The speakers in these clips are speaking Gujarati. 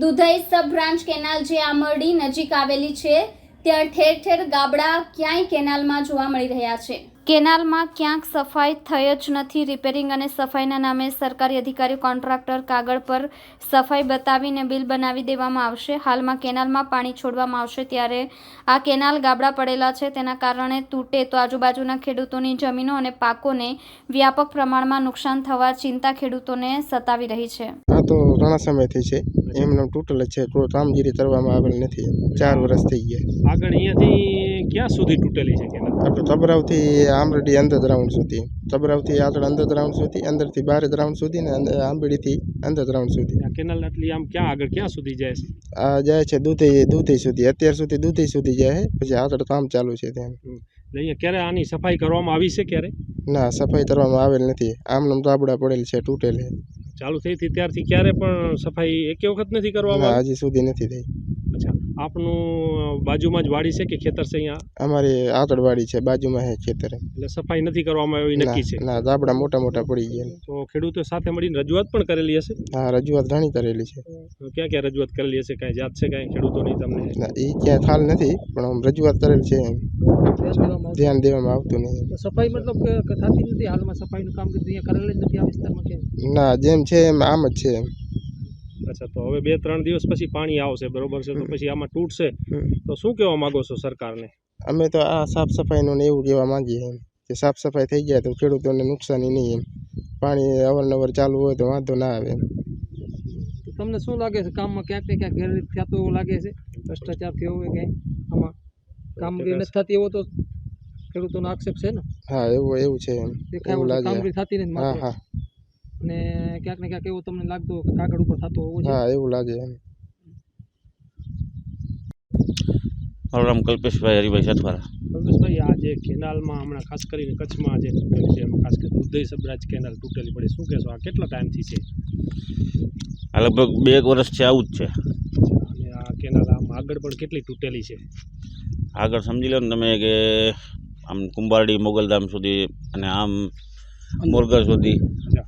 દુધઈ સબ બ્રાન્ચ કેનાલ જે આમરડી નજીક આવેલી છે, ત્યાં ઠેર ઠેર ગાબડા ક્યાંય કેનાલમાં જોવા મળી રહ્યા છે. કેનાલમાં ક્યાંક સફાઈ થઈ જ નથી, રિપેરિંગ અને સફાઈના નામે સરકારી અધિકારીઓ કોન્ટ્રાક્ટર કાગળ પર સફાઈ બતાવીને બિલ બનાવી દેવામાં આવશે. હાલમાં કેનાલમાં પાણી છોડવામાં આવશે ત્યારે આ કેનાલ ગાબડા પડેલા છે. તેના કારણે તૂટે તો આજુબાજુના ખેડૂતોની જમીનો અને પાકોને વ્યાપક પ્રમાણમાં નુકસાન થવા ચિંતા ખેડૂતોને સતાવી રહી છે. આ તો ઘણા સમયથી છે. એમને તૂટેલ જ છે તો કામગીરી કરવામાં આવેલ નથી. ચાર વર્ષ થઈ ગયા. આગળ અહીંયાથી ક્યાં સુધી તૂટેલી છે આપણે તબરાવથી આંબરડી અંદર ગ્રાઉન્ડ સુધી. તબરાવથી આગળ અંદર ગ્રાઉન્ડ સુધી અંદરથી બહાર ગ્રાઉન્ડ સુધી ને આંબરડીથી અંદર ગ્રાઉન્ડ સુધી. આ કેનાલ આટલી આમ ક્યાં આગળ ક્યાં સુધી જાય છે? આ જાય છે દૂધી દૂધી સુધી. અત્યાર સુધી દૂધી સુધી જાય છે પછી આગળ કામ ચાલુ છે ત્યાં. અહીંયા ક્યારે આની સફાઈ કરવામાં આવી છે ક્યારે? ના સફાઈ કરવામાં આવેલ નથી. આમનામ રાબડા પડેલ છે તૂટેલ છે. ચાલુ થઈ હતી ત્યારથી ક્યારે પણ સફાઈ એકે વખત નથી કરવામાં હજી સુધી નથી થઈ. આપનું બાજુમાં જ વાડી છે કે ખેતર છે અહીંયા? અમારી આગળવાડી છે બાજુમાં છે ખેતર એટલે સફાઈ નથી કરવામાં આવી નક્કી છે? ના રાબડા મોટા મોટા પડી ગયા તો ખેડૂતો સાથે મળીને રજૂઆત પણ કરેલી હશે? હા રજૂઆત ઘણી કરેલી છે. ક્યાં ક્યાં રજૂઆત કરેલી હશે? કાંઈ જાત છે કાંઈ ખેડૂતોની તમને? ના એ ક્યાં ખ્યાલ નથી પણ આમ રજૂઆત કરેલી છે એમ. ધ્યાન દેવામાં આવતું નહીં સફાઈ મતલબ થતી નથી હાલમાં સફાઈનું કામ અહીંયા કરેલ જ નથી આ વિસ્તારમાં ના જેમ છે એમ આમ જ છે એમ. અચ્છા તો હવે બે ત્રણ દિવસ પછી પાણી આવશે બરોબર છે? તો પછી આમાં તૂટશે. તો શું કહેવા માંગો છો સરકારને? અમે તો આ સાફ સફાઈનું ને એવું કહેવા માંગીએ એમ કે સાફ સફાઈ થઈ જાય તો ખેડૂતોને નુકસાની નહીં એમ. પાણી અવારનવાર ચાલુ હોય તો વાંધો ના આવે એમ. તમને શું લાગે છે કામમાં ક્યાંક ને ક્યાંક ગેરરીત થતું એવું લાગે છે? ભ્રષ્ટાચાર થયો હોય કે આમાં કામગીરી નથી થતી એવો તો ખેડૂતોનો આક્ષેપ છે ને? હા એવું એવું છે એમ. એવું એવું લાગે. કામગીરી થતી નથી હા હા. અને ક્યાંક ને ક્યાંક એવું તમને લાગતું કે કાગળ ઉપર થતો હોવો છે હા એવું લાગે એમ. મારું નામ કલ્પેશભાઈ હરિભાઈ સથવારા કલ્પેશભાઈ આ જે કેનાલમાં હમણાં ખાસ કરીને કચ્છમાં જે તૂટેલી છે એમાં ખાસ કરીને ઉદય સબરાજ કેનાલ તૂટેલી પડી શું કહેશો? આ કેટલા ટાઈમથી છે? આ લગભગ બે એક વર્ષથી આવું જ છે. અને આ કેનાલ આમ આગળ પણ કેટલી તૂટેલી છે? આગળ સમજી લો ને તમે કે આમ કુંભારડી મોગલધામ સુધી અને આમ મોરગર સુધી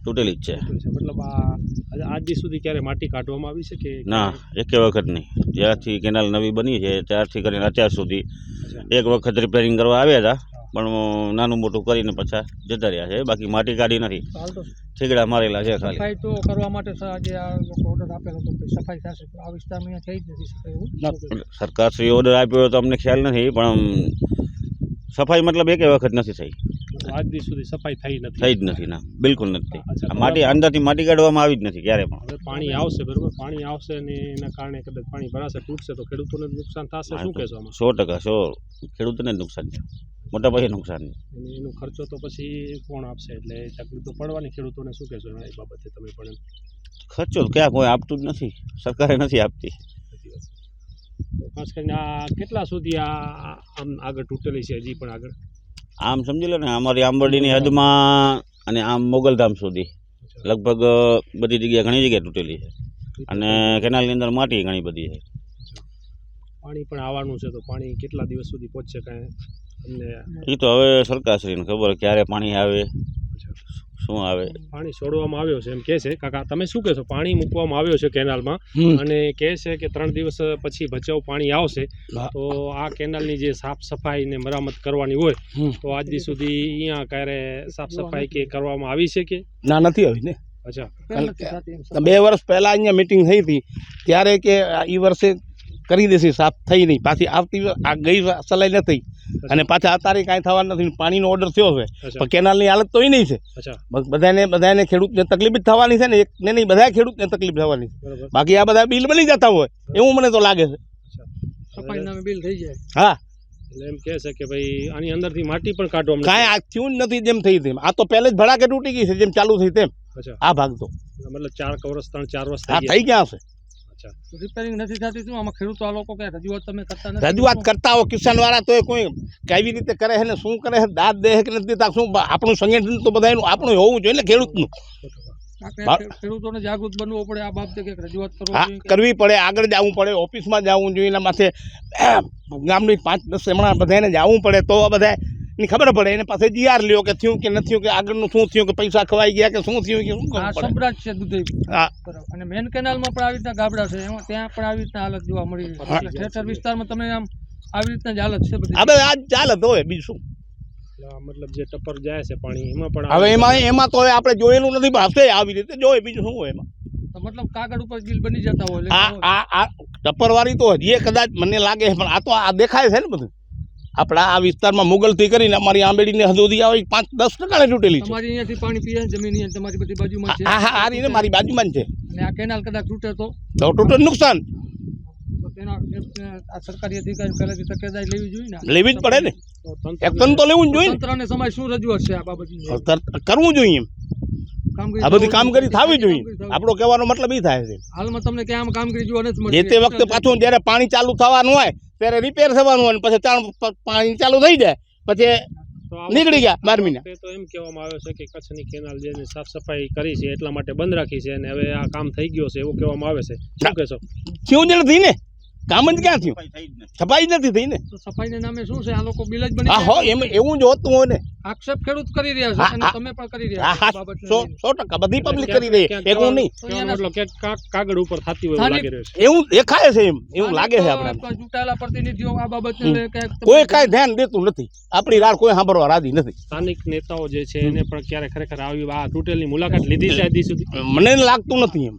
તૂટેલી જ છે. મતલબ આજે દી સુધી ક્યારે માટી કાઢવામાં આવી છે કે ના એકે વખત નહીં. જ્યારથી કેનાલ નવી બની છે. ત્યારથી કરીને અત્યાર સુધી એક વખત રિપેરિંગ કરવા આવ્યા હતા પણ નાનું મોટું કરીને પાછા જતા રહ્યા છે. બાકી માટી કાઢી નથી. ઠીકડા મારેલા છે ખાલી. સફાઈ તો કરવા માટે આજે આ ઓર્ડર આપેલો તો સફાઈ થશે તો આ વિસ્તારમાં થઈ જ નથી સફાઈ સરકારશ્રી ઓર્ડર આપ્યો તો અમને ખ્યાલ નથી પણ સફાઈ મતલબ એકે વખત નથી થઈ. આજ દી સુધી સફાઈ થઈ નથી. થઈ જ નથી ના. બિલકુલ નથી. માટી અંદરથી માટી કાઢવામાં આવી જ નથી ક્યારે પણ. હવે પાણી આવશે બરોબર? પાણી આવશે ને એના કારણે કદાચ પાણી ભરાશે તૂટશે તો ખેડૂતોને જ નુકસાન થશે શું કહેશો આમાં? સો ટકા સો. ખેડૂતોને જ નુકસાન છે. મોટા પાયે નુકસાન અને એનો ખર્ચો તો પછી કોણ આપશે? એટલે તકલીફ તો પડવાની ખેડૂતોને શું કહેશો એ બાબતે તમે પણ ખર્ચો તો ક્યાં કોઈ આપતું જ નથી. સરકારે નથી આપતી. ખાસ કરીને આ કેટલા સુધી આ આમ આગળ તૂટેલી છે હજી પણ આગળ? આમ સમજી લો ને અમારી આંબરડીની હદમાં અને આમ મોગલધામ સુધી લગભગ બધી જગ્યાએ ઘણી જગ્યાએ તૂટેલી છે. અને કેનાલની અંદર માટી ઘણી બધી છે. પાણી પણ આવવાનું છે તો પાણી કેટલા દિવસ સુધી પહોંચશે કાંઈ? એ તો હવે સરકારશ્રીને ખબર ક્યારે પાણી આવે. શું આવે? પાણી છોડવામાં આવ્યો છે એમ કે છે. કાકા તમે શું કહેશો? પાણી મૂકવામાં આવ્યો છે કેનાલમાં અને કહે છે કે ત્રણ દિવસ પછી ભચાઉ પાણી આવશે. તો આ કેનાલની જે સાફ સફાઈ ને મરામત કરવાની હોય તો આજ સુધી અહીંયા ક્યારે સાફ સફાઈ કે કરવામાં આવી છે કે? ના નથી આવી ને. અચ્છા. બે વર્ષ પહેલા અહીંયા મિટિંગ થઈ હતી. ત્યારે કે એ ઈ વર્ષે કરી દેશે સાફ થઈ નહીં. પાછી આવતી આ ગઈ સલાઈ નથી. અને પાછા અત્યારે કાંઈ થવા નથી. પાણીનો ઓર્ડર થયો છે. પણ કેનાલની હાલત તો એ નહીં છે બધાને બધાને ખેડૂતને તકલીફ જ થવાની છે ને. એક ને નહીં બધા ખેડૂતને તકલીફ થવાની છે. બાકી આ બધા બિલ બની જતા હોય. એવું મને તો લાગે છે. બિલ થઈ જાય. હા. એમ કહે છે કે ભાઈ આની અંદરથી માટી પણ કાઢવામાં કાંઈ આ થયું જ નથી જેમ થઈ તેમ. આ તો પહેલે જ ભડાકે તૂટી ગઈ છે જેમ ચાલુ થઈ તેમ. આ ભાગ તો. મતલબ ચાર વર્ષ ત્રણ ચાર વર્ષ હા થઈ ગયા હશે રિપેરિંગ નથી થતી શું? આમાં ખેડૂતો આ લોકો કઈ રજૂઆત તમે કરતા નથી? રજૂઆત કરતા હો કિસાન વાળા તો એ કોઈ કેવી રીતે કરે છે ને શું કરે છે દાંત દે કે નથી દેતા શું આપણું સંગઠન તો બધાનું આપણું હોવું જોઈએ ને ખેડૂતનું. ખેડૂતોને જાગૃત બનવું પડે આ બાબતે કંઈક રજૂઆત કરવો હા જોઈએ કે કરવી પડે આગળ જવું પડે ઓફિસમાં જવું જોઈએ એના માથે ગામની પાંચ દસ હમણાં બધાને જવું પડે તો બધા એની ખબર પડે એને પાસે જીઆર લ્યો કે થયું કે નથી થયું કે આગળનું શું થયું કે પૈસા ખવાઈ ગયા કે શું થયું કે શું ખબર છે દુધઈ હા. અને મેન કેનાલમાં પણ આવી રીતના ગાબડા છે. એમાં ત્યાં પણ આવી રીતના હાલત જોવા મળી રહી છે. વિસ્તારમાં તમે આમ આવી રીતના જ હાલત છે બધી. હવે આ ચાલત હોય બીજું. શું મતલબ જે ટપર જાય છે પાણી એમાં પણ હવે એમાં એમાં તો આપણે જોયેલું નથી પણ હશે આવી રીતે જોઈએ બીજું શું હોય એમાં. મતલબ કાગળ ઉપર ગીલ બની જતા હોય આ આ આ ટપ્પરવાળી તો હજી કદાચ મને લાગે પણ આ તો આ દેખાય છે ને બધું. આપણા આ વિસ્તારમાં મુગલથી કરીને અમારી આંબેડીને હદોદી આવે પાંચ દસ ટકાને તૂટેલી છે. તમારી અહીંયાથી પાણી પીએ જમીન તમારી બધી બાજુમાં છે. હા હા આ રીતે મારી બાજુમાં જ છે. અને આ કેનાલ કદાચ તૂટે તો? તો તૂટે નુકસાન. તો તેના આ સરકારી અધિકારી પહેલાથી તકેદારી લેવી જોઈએ ને લેવી જ પડે ને. તો એક્શન તો લેવું જ જોઈએ તંત્રને સમય શું રજૂઆત છે આ બાબતની? કરવું જોઈએ આ બધી થવી કામગીરી થવી જોઈએ. આપણો કહેવાનો મતલબ એ થાય છે. હાલમાં તમને ક્યાં આમ કામગીરી જોવા નથી જે તે વખતે પાછું જ્યારે પાણી ચાલુ થવાનું હોય ત્યારે રિપેર થવાનું હોય ને પછી ત્રણ પાણી ચાલુ થઈ જાય પછી નીકળી ગયા બાર મહિના તો એમ કહેવામાં આવે છે કે કચ્છની કેનાલ જે સાફ સફાઈ કરી છે એટલા માટે બંધ રાખી છે અને હવે આ કામ થઈ ગયો છે એવું કહેવામાં આવે છે. શું કહેશો? થયું જ નથી ને? કામ જ ક્યાં થયું? સફાઈ નથી. થઈ ને? સફાઈ સફાઈના નામે શું છે? આ લોકો બિલ જ બની હા હો એમ એવું જ હોતું હોય ને. આક્ષેપ ખેડૂત કરી રહ્યા છે અને તમે પણ કરી રહ્યા છો હા આ બાબતને સો લઈને. બધી પબ્લિક કરી રહી છે એક હું નહીં. મતલબ કે કાગળ ઉપર થતી હોય એવું લાગી રહ્યું છે. એવું દેખાય છે એમ. એવું લાગે છે આપણે ચૂંટાયેલા પ્રતિનિધિઓ આ બાબતને. કોઈ કાંઈ ધ્યાન દેતું નથી. આપણી રાડ કોઈ સાંભળવા રાજી નથી. સ્થાનિક નેતાઓ જે છે એને પણ ક્યારે ખરેખર આવી આ તૂટેલની મુલાકાત લીધી છે હજી સુધી? મને લાગતું નથી એમ.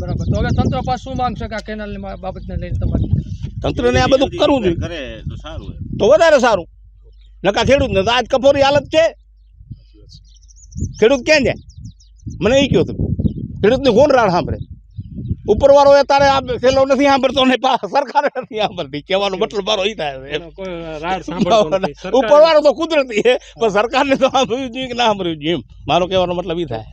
બરાબર. તો હવે તંત્ર પાસે શું માંગ છે કે આ કેનાલની બા- બાબતને લઈને તમારી તંત્રને આ બધું કરવું જોઈએ. કરે તો સારું તો વધારે સારું. નકા ખેડૂત ને તો આજ કફોરી હાલત છે. ખેડૂત ક્યાં જાય? મને એ કહ્યું તમે. ખેડૂતની કોણ રાડ સાંભળે? ઉપરવાળો અત્યારે આ છેલ્લો નથી સાંભળતો ને સરકાર સરકારે નથી સાંભળતી. કહેવાનો મતલબ મારો એ થાય. છે એનો કોઈ રાડ સાંભળતો નથી. સરકાર ઉપરવાળો તો કુદરતી છે પણ સરકારને તો સાંભળવું જોઈએ કે ના સાંભળવું જોઈએ એમ. મારો કહેવાનો મતલબ એ થાય.